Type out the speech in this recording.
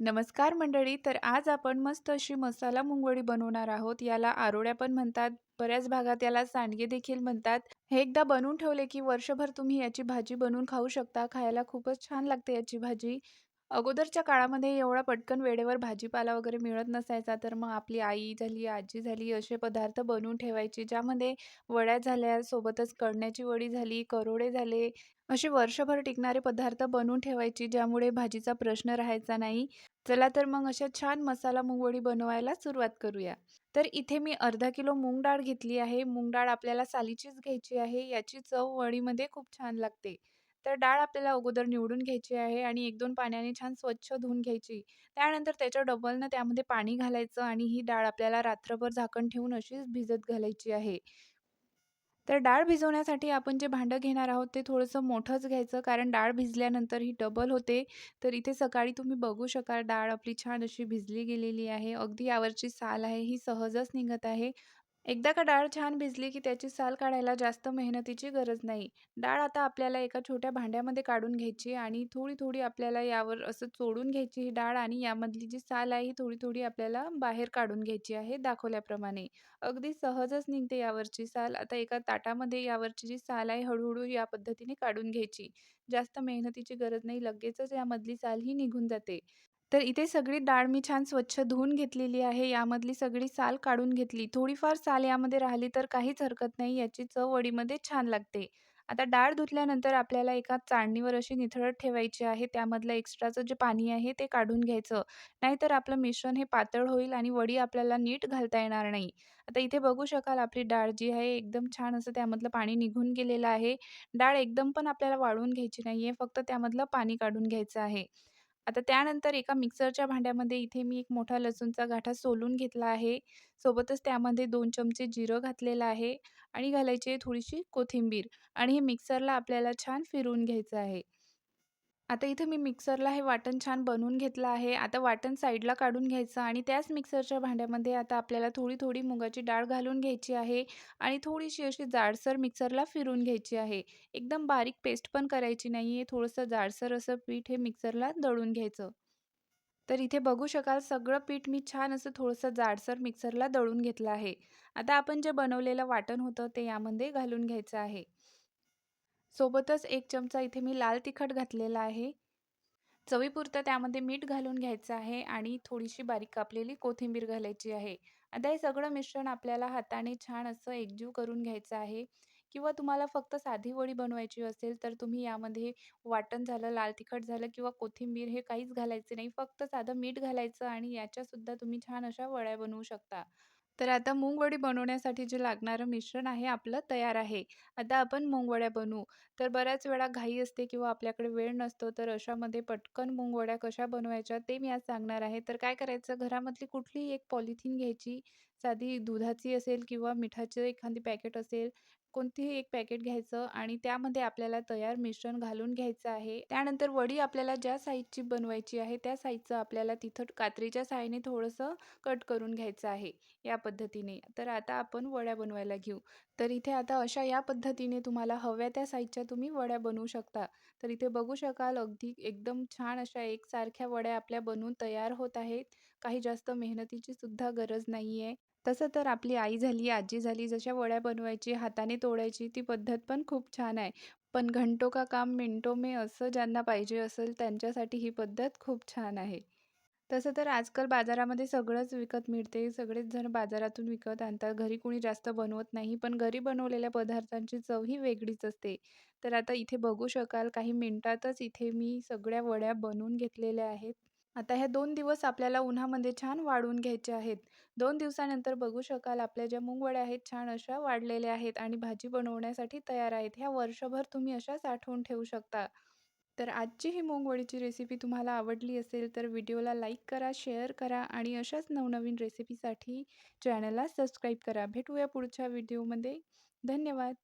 नमस्कार मंडळी. तर आज आपण मस्त अशी मसाला मुंगवडी बनवणार आहोत. याला आरोड्या पण म्हणतात. बऱ्याच भागात याला सांडगे देखील म्हणतात. हे एकदा बनवून ठेवले की वर्षभर तुम्ही याची भाजी बनवून खाऊ शकता. खायला खूपच छान लागते याची भाजी. अगोदरच्या काळामध्ये एवढा पटकन वेळेवर भाजीपाला वगैरे मिळत नसायचा. तर मग आपली आई झाली, आजी झाली असे पदार्थ बनवून ठेवायची. ज्यामध्ये वड्या झाल्या, सोबतच कळण्याची वडी झाली, करोडे झाले, असे वर्षभर टिकणारे पदार्थ बनवून ठेवायची. ज्यामुळे भाजीचा प्रश्न राहायचा नाही. चला तर मग अशा छान मसाला मुंगवडी बनवायला सुरुवात करूया. तर इथे मी अर्धा किलो मूग डाळ घेतली आहे. मूग डाळ आपल्याला सालीचीच घ्यायची आहे. याची चव वडीमध्ये खूप छान लागते. तर डाळ आपल्याला अगोदर निवडून घ्यायची आहे आणि 1-2 पाण्याने छान स्वच्छ धुवून घ्यायची. त्यानंतर त्याच्या डबलनं त्यामध्ये पाणी घालायचं आणि ही डाळ आपल्याला रात्रभर झाकण ठेवून अशीच भिजत घालायची आहे. तर डाळ भिजवण्यासाठी आपण जे भांडं घेणार आहोत ते थोडंसं मोठंच घ्यायचं कारण डाळ भिजल्यानंतर ही डबल होते. तर इथे सकाळी तुम्ही बघू शकाल डाळ आपली छान अशी भिजली गेलेली आहे. अगदी यावरची साल आहे ही सहजच निघत आहे. एकदा का डाळ छान भिजली की त्याची साल काढायला जास्त मेहनतीची गरज नाही. डाळ आता आपल्याला एका छोट्या भांड्यामध्ये काढून घ्यायची आणि थोडी-थोडी आपल्याला यावर असं चोडून घ्यायची ही डाळ आणि यामधली जी साल आहे ही थोडी-थोडी आपल्याला बाहेर काढून घ्यायची आहे दाखवल्याप्रमाणे. अगदी सहजच निघते यावरची साल. आता एका ताटामध्ये यावरची जी साल आहे हळूहळू या पद्धतीने काढून घ्यायची. जास्त मेहनतीची गरज नाही. लगेचच यामधली साल ही निघून जाते. तर इथे सगळी डाळ मी छान स्वच्छ धुवून घेतलेली आहे. यामधली सगळी साल काढून घेतली. थोडीफार साल यामध्ये राहिली तर काहीच हरकत नाही. याची चव वडीमध्ये छान लागते. आता डाळ धुतल्यानंतर आपल्याला एका चाळणीवर अशी निथळत ठेवायची आहे. त्यामधलं एक्स्ट्राचं जे पाणी आहे ते काढून घ्यायचं. नाहीतर आपलं मिश्रण हे पातळ होईल आणि वडी आपल्याला नीट घालता येणार नाही. आता इथे बघू शकाल आपली डाळ जी आहे एकदम छान असं त्यामधलं पाणी निघून गेलेलं आहे. डाळ एकदम पण आपल्याला वाळवून घ्यायची नाहीये. फक्त त्यामधलं पाणी काढून घ्यायचं आहे. आता त्यानंतर एका मिक्सरच्या भांड्यामध्ये इथे मी एक मोठा लसूणचा गाठा सोलून घेतला आहे. सोबतच त्यामध्ये दोन चमचे जिरं घातलेलं आहे आणि घालायची आहे थोडीशी कोथिंबीर आणि हे मिक्सरला आपल्याला छान फिरवून घ्यायचं आहे. आता इथे मी मिक्सरला हे वाटण छान बनवून घेतलं आहे. आता वाटण साईडला काढून घ्यायचं आणि त्याच मिक्सरच्या भांड्यामध्ये आता आपल्याला थोडी-थोडी मुगाची डाळ घालून घ्यायची आहे आणि थोडीशी अशी जाडसर मिक्सरला फिरून घ्यायची आहे. एकदम बारीक पेस्ट पण करायची नाही आहे. थोडंसं जाडसर असं पीठ हे मिक्सरला दळून घ्यायचं. तर इथे बघू शकाल सगळं पीठ मी छान असं थोडंसं जाडसर मिक्सरला दळून घेतलं आहे. आता आपण जे बनवलेलं वाटण होतं ते यामध्ये घालून घ्यायचं आहे. सोबतच एक चमचा इथे मी लाल तिखट घातलेला आहे. चवीपुरतं त्यामध्ये मीठ घालून घ्यायचं आहे आणि थोडीशी बारीक कापलेली कोथिंबीर घालायची आहे. आता हे सगळं मिश्रण आपल्याला हाताने छान असं एकजीव करून घ्यायचं आहे किंवा तुम्हाला फक्त साधी वडी बनवायची असेल तर तुम्ही यामध्ये वाटण झालं, लाल तिखट झालं किंवा कोथिंबीर हे काहीच घालायचे नाही. फक्त साधं मीठ घालायचं आणि याच्यासुद्धा तुम्ही छान अशा वड्या बनवू शकता. तर आता मुंगवडी बनवण्यासाठी जे लागणारं मिश्रण आहे आपलं तयार आहे. आता आपण मुंगवड्या बनवू. तर बऱ्याच वेळा घाई असते किंवा आपल्याकडे वेळ नसतो, तर अशामध्ये पटकन मुंगवड्या कशा बनवायच्या ते मी आज सांगणार आहे. तर काय करायचं घरामधली कुठलीही एक पॉलिथिन घ्यायची, साधी दुधाची असेल किंवा मिठाचं एखादी पॅकेट असेल, कोणतीही एक पॅकेट घ्यायचं आणि त्यामध्ये आपल्याला तयार मिश्रण घालून घ्यायचं आहे. त्यानंतर वडी आपल्याला ज्या साईजची बनवायची आहे त्या साईजचं आपल्याला तिथं कात्रीच्या सहाय्याने थोडंसं कट करून घ्यायचं आहे या पद्धतीने. तर आता आपण वड्या बनवायला घेऊ. तर इथे आता अशा या पद्धतीने तुम्हाला हव्या त्या साईजच्या तुम्ही वड्या बनवू शकता. तर इथे बघू शकाल अगदी एकदम छान अशा एकसारख्या वड्या आपल्या बनवून तयार होत आहेत. काही जास्त मेहनतीची सुद्धा गरज नाही आहे. तसं तर आपली आई झाली, आजी झाली, जशा वड्या बनवायची, हाताने तोडायची ती पद्धत पण खूप छान आहे. पण घंटो का काम मिनटो मे असं ज्यांना पाहिजे असेल त्यांच्यासाठी ही पद्धत खूप छान आहे. तसं तर आजकाल बाजारामध्ये सगळंच विकत मिळते. सगळेच जण बाजारातून विकत आणतात. घरी कुणी जास्त बनवत नाही. पण घरी बनवलेल्या पदार्थांची चव ही वेगळीच असते. तर आता इथे बघू शकाल काही मिनिटातच इथे मी सगळ्या वड्या बनवून घेतलेल्या आहेत. आता ह्या 2 दिवस आपल्याला उन्हामध्ये छान वाळवून घ्यायच्या आहेत. 2 दिवसानंतर बघू शकाल आपल्या ज्या मुंगवड्या आहेत छान अशा वाळलेल्या आहेत आणि भाजी बनवण्यासाठी तयार आहेत. ह्या वर्षभर तुम्ही अशा साठवून ठेवू शकता. तर आजची ही मोंगवडीची रेसिपी तुम्हाला आवडली असेल तर व्हिडिओला लाईक करा, शेअर करा आणि अशाच नवनवीन रेसिपीसाठी चॅनलला सबस्क्राईब करा. भेटूया पुढच्या व्हिडिओमध्ये. धन्यवाद.